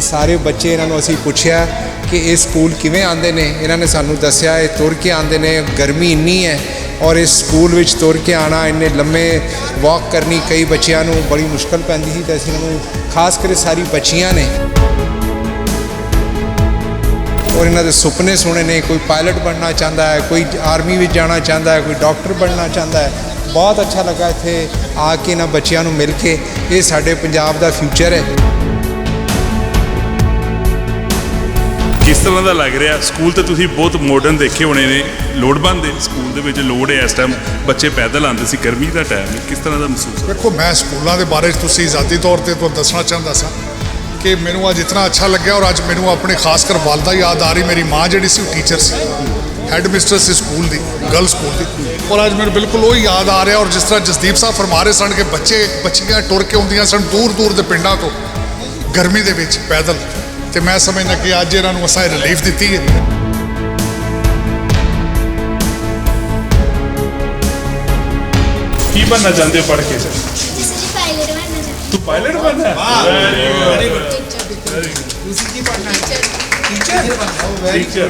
ਇਹ ਸਾਰੇ ਬੱਚੇ ਇਹਨਾਂ ਨੂੰ ਅਸੀਂ ਪੁੱਛਿਆ ਕਿ ਇਹ ਸਕੂਲ ਕਿਵੇਂ ਆਉਂਦੇ ਨੇ? ਇਹਨਾਂ ਨੇ ਸਾਨੂੰ ਦੱਸਿਆ, ਇਹ ਤੁਰ ਕੇ ਆਉਂਦੇ ਨੇ, ਗਰਮੀ ਇੰਨੀ ਹੈ ਔਰ ਇਸ ਸਕੂਲ ਵਿੱਚ ਤੁਰ ਕੇ ਆਣਾ ਇੰਨੇ ਲੰਮੇ ਵਾਕ ਕਰਨੀ ਕਈ ਬੱਚਿਆਂ ਨੂੰ ਬੜੀ ਮੁਸ਼ਕਲ ਪੈਂਦੀ ਸੀ ਤਾਂ ਅਸੀਂ ਇਹਨਾਂ ਨੂੰ ਖਾਸ ਕਰਕੇ ਸਾਰੀ ਬੱਚੀਆਂ ਨੇ ਔਰ ਇਹਨਾਂ ਦੇ ਸੁਪਨੇ ਸੁਣੇ ਨੇ, ਕੋਈ ਪਾਇਲਟ ਬਣਨਾ ਚਾਹੁੰਦਾ ਹੈ, ਕੋਈ ਆਰਮੀ ਵਿੱਚ ਜਾਣਾ ਚਾਹੁੰਦਾ ਹੈ, ਕੋਈ ਡਾਕਟਰ ਬਣਨਾ ਚਾਹੁੰਦਾ ਹੈ। ਬਹੁਤ ਅੱਛਾ ਲੱਗਾ ਇੱਥੇ ਆ ਕੇ ਇਹਨਾਂ ਬੱਚਿਆਂ ਨੂੰ ਮਿਲ ਕੇ। ਇਹ ਸਾਡੇ ਪੰਜਾਬ ਦਾ ਫਿਊਚਰ ਹੈ। ਤਰ੍ਹਾਂ ਦਾ ਲੱਗ ਰਿਹਾ। ਸਕੂਲ ਤੇ ਤੁਸੀਂ ਬਹੁਤ ਮਾਡਰਨ ਦੇਖੇ ਹੋਣੇ ਨੇ। ਲੋੜਵੰਦ ਦੇ ਸਕੂਲ ਦੇ ਵਿੱਚ, ਲੋੜ ਹੈ ਇਸ ਟਾਈਮ ਬੱਚੇ ਪੈਦਲ ਆਉਂਦੇ ਸੀ, ਗਰਮੀ ਦਾ ਟਾਈਮ ਕਿਸ ਤਰ੍ਹਾਂ ਦਾ ਮਹਿਸੂਸ ਦੇਖੋ, ਮੈਂ ਸਕੂਲਾਂ ਦੇ ਬਾਰੇ 'ਚ ਤੁਸੀਂ ਜ਼ਾਤੀ ਤੌਰ ਤੇ ਤੁਹਾਨੂੰ ਦੱਸਣਾ ਚਾਹੁੰਦਾ ਸਾਂ ਕਿ ਮੈਨੂੰ ਅੱਜ ਇਤਨਾ ਅੱਛਾ ਲੱਗਿਆ ਔਰ ਅੱਜ ਮੈਨੂੰ ਆਪਣੇ ਖਾਸ ਕਰ ਵਾਲਦਾ ਯਾਦ ਆ ਰਹੀ ਮੇਰੀ ਮਾਂ ਜਿਹੜੀ ਸੀ, ਉਹ ਟੀਚਰ ਸੀ। ਹੈੱਡ ਮਿਸਟਰਸ ਸੀ ਸਕੂਲ ਦੀ ਗਰਲ ਸਕੂਲ ਦੀ। ਔਰ ਅੱਜ ਮੈਨੂੰ ਬਿਲਕੁਲ ਉਹ ਯਾਦ ਆ ਰਿਹਾ ਔਰ ਜਿਸ ਤਰ੍ਹਾਂ ਜਸਦੀਪ ਸਾਹਿਬ ਫਰਮਾ ਰਹੇ ਸਨ ਕਿ ਬੱਚੇ, ਬੱਚੀਆਂ ਟੁਰ ਕੇ ਆਉਂਦੀਆਂ ਸਨ ਦੂਰ ਦੂਰ ਦੇ ਪਿੰਡਾਂ ਤੋਂ ਗਰਮੀ ਦੇ ਵਿੱਚ ਪੈਦਲ। ਤੇ ਮੈਂ ਸਮਝਦਾ ਕਿ ਅੱਜ ਇਹਨਾਂ ਨੂੰ ਅਸਾਂ ਰਿਲੀਫ ਦਿੱਤੀ ਹੈ। ਕੀ ਬਣਨਾ ਚਾਹੁੰਦੇ ਹੋ ਪੜ੍ਹ ਕੇ? ਪਾਇਲਟ ਤੂੰ ਪਾਇਲਟ ਬਣਨਾ ਵਾਹ। ਵੈਰੀ ਗੁੱਡ ਤੁਸੀਂ ਕੀ ਪੜ੍ਹਨਾ ਟੀਚਰ ਟੀਚਰ ਵੈਰੀ ਗੁੱਡ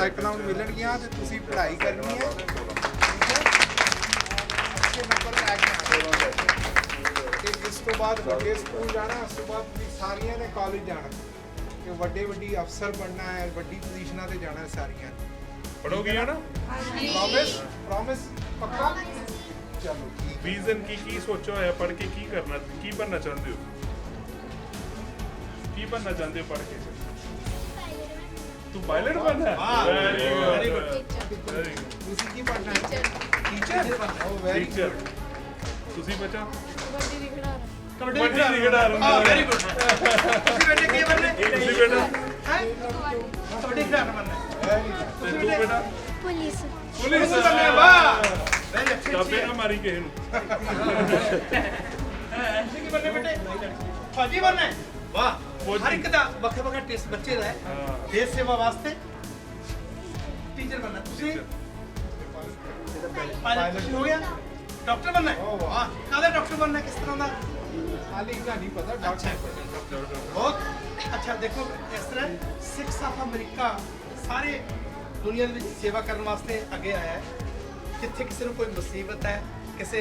ਸਾਈਕਲਾਂ ਨੂੰ ਮਿਲਣਗੀਆਂ ਤੇ ਤੁਸੀਂ ਪੜ੍ਹਾਈ ਕਰਨੀ ਹੈ। ਅੱਛੇ ਨੰਬਰ ਲੈ ਕੇ ਆਉਣੇ। ਤੇ ਇਸ ਤੋਂ ਬਾਅਦ ਵੱਡੇ ਸਕੂਲ ਜਾਣਾ ਉਸ ਤੋਂ ਬਾਅਦ ਵੀ ਸਾਰੀਆਂ ਨੇ ਕਾਲਜ ਜਾਣਾ। ਤੇ ਵੱਡੇ ਵੱਡੀ ਅਫਸਰ ਬਣਨਾ ਹੈ ਵੱਡੀ ਪੋਜੀਸ਼ਨਾਂ ਤੇ ਜਾਣਾ ਹੈ ਸਾਰੀਆਂ। ਨੇ ਪੜੋਗੇ ਨਾ ਪ੍ਰੋਮਿਸ ਪ੍ਰੋਮਿਸ ਪੱਕਾ? ਚਲੋ ਵਿਜ਼ਨ ਕੀ ਕੀ ਸੋਚਿਆ ਹੋਇਆ ਪੜ੍ਹ ਕੇ? ਕੀ ਕਰਨਾ ਕੀ ਬਣਨਾ ਚਾਹੁੰਦੇ ਹੋ? ਕੀ ਬਣਨਾ ਚਾਹੁੰਦੇ ਹੋ ਪੜ੍ਹ ਕੇ? ਤੂੰ ਪਾਇਲਟ ਬਣਨਾ ਵੈਰੀ ਗੁੱਡ ਤੁਸੀਂ ਕੀ ਪੜ੍ਹਨਾ ਹੈ ਟੀਚਰ ਓ ਵੈਰੀ ਟੀਚਰ ਤੁਸੀਂ ਬੱਚਾ कबड्डी भी खिला रहा ਕਬੱਡੀ ਦੀ ਖਿਡਾਰਨ ਵੈਰੀ ਗੁੱਡ ਤੁਸੀਂ ਬੇਟੇ ਕੀ ਬਣਨੇ ਤੁਸੀਂ ਬੇਟਾ ਕਬੱਡੀ ਖਿਡਾਰਨ ਬਣਨਾ ਤੇ ਤੂੰ ਬੇਟਾ पुलिस ਪੁਲਿਸ ਬਣਨੇ ਵਾਹ ਵੈਰੀ ਅੱਛੀ ਚਾਬੇ ਨਾ ਮਾਰੀ ਕਿਸੇ ਨੂੰ ਤੁਸੀਂ ਕੀ ਬਣਨੇ ਬੇਟੇ ਫੌਜੀ ਬਣਨਾ ਹੈ? ਵਾਹ। ਹਰ ਇੱਕ ਦਾ ਵੱਖਰਾ ਵੱਖਰਾ ਟੈਸਟ ਬੱਚੇ ਦਾ ਹੈ। ਦੇਸ਼ ਸੇਵਾ ਵਾਸਤੇ ਟੀਚਰ ਬਣਨਾ। ਤੁਸੀਂ ਪਾਇਲਟ ਤੁਸੀਂ ਹੋ ਗਿਆ? ਡਾਕਟਰ ਬਣਨਾ ਹੈ? ਵਾਹ। ਕਾਹਦਾ ਡਾਕਟਰ ਬਣਨਾ ਹੈ? ਕਿਸ ਤਰ੍ਹਾਂ ਦਾ? ਹਾਲੀ ਦਾ ਨਹੀਂ ਪਤਾ ਡਾਕਟਰ ਬਹੁਤ। ਅੱਛਾ ਦੇਖੋ ਇਸ ਤਰ੍ਹਾਂ ਸਿਕਸ ਆਫ ਅਮਰੀਕਾ ਸਾਰੇ ਦੁਨੀਆ ਦੇ ਵਿੱਚ ਸੇਵਾ ਕਰਨ ਵਾਸਤੇ ਅੱਗੇ ਆਇਆ ਹੈ। ਜਿੱਥੇ ਕਿਸੇ ਨੂੰ ਕੋਈ ਮੁਸੀਬਤ ਹੈ ਕਿਸੇ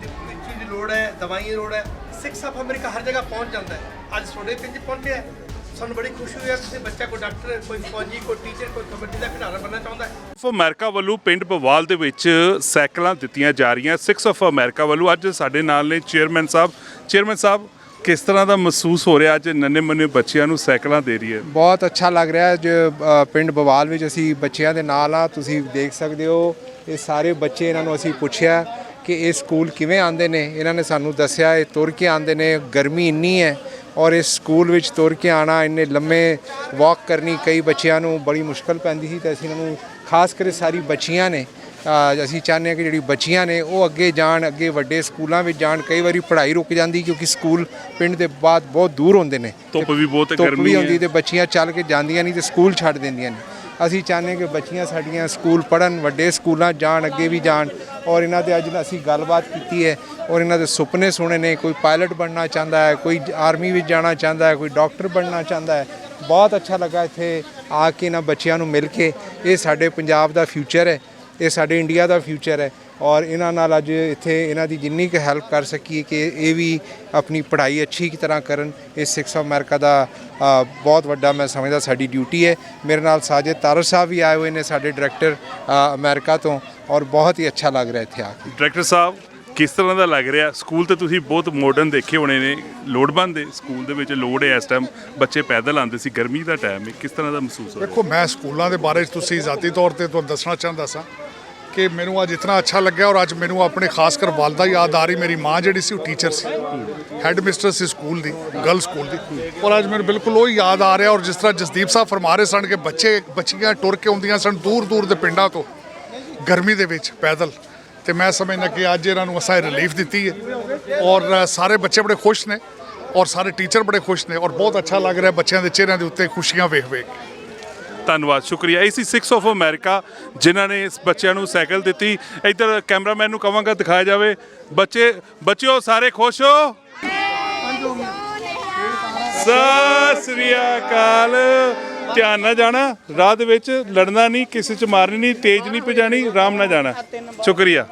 ਦੀ ਚੀਜ਼ ਦੀ ਲੋੜ ਹੈ ਦਵਾਈ ਦੀ ਲੋੜ ਹੈ ਸਿਕਸ ਆਫ ਅਮਰੀਕਾ ਹਰ ਜਗ੍ਹਾ ਪਹੁੰਚ ਜਾਂਦਾ ਹੈ। ਅੱਜ ਤੁਹਾਡੇ ਪਿੰਡ ਪਹੁੰਚਿਆ। ਸਾਨੂੰ ਬੜੀ ਖੁਸ਼ੀ ਹੋਈ ਹੈ ਕਿ ਤੁਸੀਂ ਬੱਚਾ ਕੋਈ ਡਾਕਟਰ ਕੋਈ ਫੌਜੀ ਕੋਈ ਟੀਚਰ ਕੋਈ ਕਬੱਡੀ ਦਾ ਖਿਡਾਰੀ ਬਣਨਾ ਚਾਹੁੰਦਾ ਹੈ। ਆਫ ਅਮਰੀਕਾ ਵੱਲੋਂ ਪਿੰਡ ਬਵਾਲ ਦੇ ਵਿੱਚ ਸਾਈਕਲਾਂ ਦਿੱਤੀਆਂ ਜਾ ਰਹੀਆਂ। 6 ਆਫ ਅਮਰੀਕਾ ਵੱਲੋਂ ਅੱਜ ਸਾਡੇ ਨਾਲ ਨੇ ਚੇਅਰਮੈਨ ਸਾਹਿਬ। ਚੇਅਰਮੈਨ ਸਾਹਿਬ ਕਿਸ ਤਰ੍ਹਾਂ ਦਾ ਮਹਿਸੂਸ ਹੋ ਰਿਹਾ ਅੱਜ ਨੰਨੇ ਮੰਨੇ ਬੱਚਿਆਂ ਨੂੰ ਸਾਈਕਲਾਂ ਦੇ ਰਹੀ ਹੈ? ਬਹੁਤ ਅੱਛਾ ਲੱਗ ਰਿਹਾ ਹੈ। ਜੋ ਅ, ਪਿੰਡ ਬਵਾਲ ਵਿੱਚ ਅਸੀਂ ਬੱਚਿਆਂ ਦੇ ਨਾਲ ਆ ਤੁਸੀਂ ਦੇਖ ਸਕਦੇ ਹੋ ਇਹ ਸਾਰੇ ਬੱਚੇ ਇਹਨਾਂ ਨੂੰ ਅਸੀਂ ਪੁੱਛਿਆ ਕਿ ਇਹ ਸਕੂਲ ਕਿਵੇਂ ਆਉਂਦੇ ਨੇ? ਇਹਨਾਂ ਨੇ ਸਾਨੂੰ ਦੱਸਿਆ ਇਹ ਤੁਰ ਕੇ ਆਉਂਦੇ ਨੇ। ਗਰਮੀ ਇੰਨੀ ਹੈ। ਔਰ ਇਸ ਸਕੂਲ ਵਿੱਚ ਤੁਰ ਕੇ ਆਣਾ ਇੰਨੇ ਲੰਮੇ ਵਾਕ ਕਰਨੀ ਕਈ ਬੱਚਿਆਂ ਨੂੰ ਬੜੀ ਮੁਸ਼ਕਲ ਪੈਂਦੀ ਸੀ ਤਾਂ ਅਸੀਂ ਇਹਨਾਂ ਨੂੰ ਖਾਸ ਕਰਕੇ ਸਾਰੀ ਬੱਚੀਆਂ ਨੇ ਅਸੀਂ ਚਾਹੁੰਦੇ ਹਾਂ ਕਿ ਜਿਹੜੀ ਬੱਚੀਆਂ ਨੇ ਉਹ ਅੱਗੇ ਜਾਣ ਅੱਗੇ ਵੱਡੇ ਸਕੂਲਾਂ ਵਿੱਚ ਜਾਣ ਕਈ ਵਾਰੀ ਪੜ੍ਹਾਈ ਰੁਕ ਜਾਂਦੀ ਕਿਉਂਕਿ ਸਕੂਲ ਪਿੰਡ ਦੇ ਬਾਅਦ ਬਹੁਤ ਦੂਰ ਹੁੰਦੇ ਨੇ ਧੁੱਪ ਵੀ ਬਹੁਤ ਗਰਮੀ। ਹੁੰਦੀ ਤੇ ਬੱਚੀਆਂ ਚੱਲ ਕੇ ਜਾਂਦੀਆਂ ਨਹੀਂ ਤੇ ਸਕੂਲ ਛੱਡ ਦਿੰਦੀਆਂ ਨੇ ਅਸੀਂ ਚਾਹੁੰਦੇ ਹਾਂ ਕਿ ਬੱਚੀਆਂ ਸਾਡੀਆਂ ਸਕੂਲ ਪੜਨ ਵੱਡੇ ਸਕੂਲਾਂ ਜਾਣ, ਅੱਗੇ ਵੀ ਜਾਣ। ਔਰ ਇਹਨਾਂ ਦੇ ਅੱਜ ਅਸੀਂ ਗੱਲਬਾਤ ਕੀਤੀ ਹੈ ਔਰ ਇਹਨਾਂ ਦੇ ਸੁਪਨੇ ਸੁਣੇ ਨੇ, ਕੋਈ ਪਾਇਲਟ ਬਣਨਾ ਚਾਹੁੰਦਾ ਹੈ, ਕੋਈ ਆਰਮੀ ਵਿੱਚ ਜਾਣਾ ਚਾਹੁੰਦਾ ਹੈ, ਕੋਈ ਡਾਕਟਰ ਬਣਨਾ ਚਾਹੁੰਦਾ ਹੈ। ਬਹੁਤ ਅੱਛਾ ਲੱਗਾ ਇੱਥੇ ਆ ਕੇ ਇਹਨਾਂ ਬੱਚਿਆਂ ਨੂੰ ਮਿਲ ਕੇ। ਇਹ ਸਾਡੇ ਪੰਜਾਬ ਦਾ ਫਿਊਚਰ ਹੈ, ਇਹ ਸਾਡੇ ਇੰਡੀਆ ਦਾ ਫਿਊਚਰ ਹੈ। ਔਰ ਇਹਨਾਂ ਨਾਲ ਅੱਜ ਇੱਥੇ ਇਹਨਾਂ ਦੀ ਜਿੰਨੀ ਕੁ ਹੈਲਪ ਕਰ ਸਕੀਏ ਕਿ ਇਹ ਵੀ ਆਪਣੀ ਪੜ੍ਹਾਈ ਅੱਛੀ ਕੀ ਤਰ੍ਹਾਂ ਕਰਨ ਇਹ ਸਿਕਸ ਆਫ ਅਮਰੀਕਾ ਦਾ ਬਹੁਤ ਵੱਡਾ ਮੈਂ ਸਮਝਦਾ ਸਾਡੀ ਡਿਊਟੀ ਹੈ। ਮੇਰੇ ਨਾਲ ਸਾਜੇ ਤਾਰਰ ਸਾਹਿਬ ਵੀ ਆਏ ਹੋਏ ਨੇ ਸਾਡੇ ਡਾਇਰੈਕਟਰ ਅਮਰੀਕਾ ਤੋਂ ਔਰ ਬਹੁਤ ਹੀ ਅੱਛਾ ਲੱਗ ਰਿਹਾ ਇੱਥੇ ਆ ਕੇ। ਡਾਇਰੈਕਟਰ ਸਾਹਿਬ ਕਿਸ ਤਰ੍ਹਾਂ ਦਾ ਲੱਗ ਰਿਹਾ? ਸਕੂਲ ਤੇ ਤੁਸੀਂ ਬਹੁਤ ਮਾਡਰਨ ਦੇਖੇ ਹੋਣੇ ਨੇ ਲੋੜਵੰਦ ਦੇ ਸਕੂਲ ਦੇ ਵਿੱਚ ਲੋੜ ਹੈ ਇਸ ਟਾਈਮ ਬੱਚੇ ਪੈਦਲ ਆਉਂਦੇ ਸੀ ਗਰਮੀ ਦਾ ਟਾਈਮ ਹੈ। ਕਿਸ ਤਰ੍ਹਾਂ ਦਾ ਮਹਿਸੂਸ ਹੋ ਰਿਹਾ? ਦੇਖੋ ਮੈਂ ਸਕੂਲਾਂ ਦੇ ਬਾਰੇ 'ਚ ਤੁਸੀਂ ਜ਼ਾਤੀ ਤੌਰ ਤੇ ਤੁਹਾਨੂੰ ਦੱਸਣਾ ਚਾਹੁੰਦਾ ਸਾਂ। ਕਿ ਮੈਨੂੰ ਅੱਜ ਇਤਨਾ ਅੱਛਾ ਲੱਗਿਆ ਔਰ ਅੱਜ ਮੈਨੂੰ ਆਪਣੇ ਖਾਸ ਕਰ ਵਾਲਦਾ ਯਾਦ ਆ ਰਹੀ ਮੇਰੀ ਮਾਂ ਜਿਹੜੀ ਸੀ ਉਹ ਟੀਚਰ ਸੀ। ਹੈੱਡ ਮਿਸਟਰ ਸੀ ਸਕੂਲ ਦੀ ਗਰਲ ਸਕੂਲ ਦੀ। ਔਰ ਅੱਜ ਮੈਨੂੰ ਬਿਲਕੁਲ ਉਹ ਯਾਦ ਆ ਰਿਹਾ ਔਰ ਜਿਸ ਤਰ੍ਹਾਂ ਜਸਦੀਪ ਸਾਹਿਬ ਫਰਮਾ ਰਹੇ ਸਨ ਕਿ ਬੱਚੇ, ਬੱਚੀਆਂ ਟੁਰ ਕੇ ਆਉਂਦੀਆਂ ਸਨ ਦੂਰ ਦੂਰ ਦੇ ਪਿੰਡਾਂ ਤੋਂ ਗਰਮੀ ਦੇ ਵਿੱਚ ਪੈਦਲ। ਤੇ ਮੈਂ ਸਮਝਦਾ ਕਿ ਅੱਜ ਇਹਨਾਂ ਨੂੰ ਅਸਾਂ ਰਿਲੀਫ ਦਿੱਤੀ ਹੈ। ਔਰ ਸਾਰੇ ਬੱਚੇ ਬੜੇ ਖੁਸ਼ ਨੇ ਔਰ ਸਾਰੇ ਟੀਚਰ ਬੜੇ ਖੁਸ਼ ਨੇ ਔਰ ਬਹੁਤ ਅੱਛਾ ਲੱਗ ਰਿਹਾ ਬੱਚਿਆਂ ਦੇ ਚਿਹਰਿਆਂ ਦੇ ਉੱਤੇ ਖੁਸ਼ੀਆਂ ਵੇਖ ਵੇਖ ਧੰਨਵਾਦ, ਸ਼ੁਕਰੀਆ। ਇਹ ਸੀ 6 ਆਫ ਅਮਰੀਕਾ ਜਿਨ੍ਹਾਂ ਨੇ ਇਸ ਬੱਚਿਆਂ ਨੂੰ ਸਾਈਕਲ ਦਿੱਤੀ। ਇੱਧਰ ਕੈਮਰਾਮੈਨ ਨੂੰ ਕਵਾਂਗਾ ਦਿਖਾਇਆ ਜਾਵੇ। ਬੱਚੇ, ਬੱਚਿਓ, ਸਾਰੇ ਖੁਸ਼ ਹੋ? ਸਤਿ ਸ੍ਰੀ ਅਕਾਲ। ਧਿਆਨ ਨਾਲ ਜਾਣਾ। ਰਾਹ ਦੇ ਵਿੱਚ ਲੜਨਾ ਨਹੀਂ, ਕਿਸੇ ਚ ਮਾਰਨੀ ਨਹੀਂ, ਤੇਜ਼ ਨਹੀਂ ਭਜਾਣੀ, ਆਰਾਮ ਨਾਲ ਜਾਣਾ। ਸ਼ੁਕਰੀਆ।